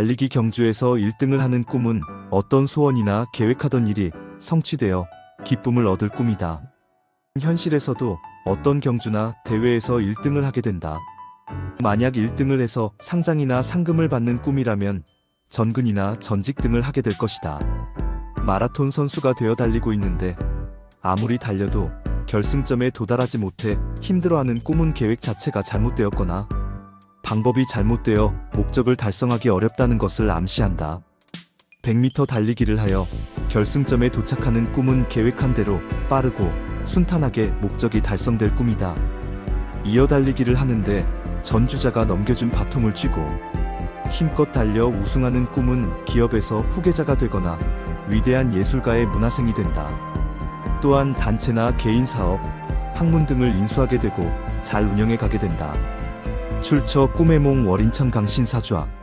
달리기 경주에서 1등을 하는 꿈은 어떤 소원이나 계획하던 일이 성취되어 기쁨을 얻을 꿈이다. 현실에서도 어떤 경주나 대회에서 1등을 하게 된다. 만약 1등을 해서 상장이나 상금을 받는 꿈이라면 전근이나 전직 등을 하게 될 것이다. 마라톤 선수가 되어 달리고 있는데 아무리 달려도 결승점에 도달하지 못해 힘들어하는 꿈은 계획 자체가 잘못되었거나 방법이 잘못되어 목적을 달성하기 어렵다는 것을 암시한다. 100m 달리기를 하여 결승점에 도착하는 꿈은 계획한 대로 빠르고 순탄하게 목적이 달성될 꿈이다. 이어 달리기를 하는데 전주자가 넘겨준 바통을 쥐고 힘껏 달려 우승하는 꿈은 기업에서 후계자가 되거나 위대한 예술가의 문화생이 된다. 또한 단체나 개인 사업, 학문 등을 인수하게 되고 잘 운영해 가게 된다. 출처 꿈의 몽 월인천 강신사주학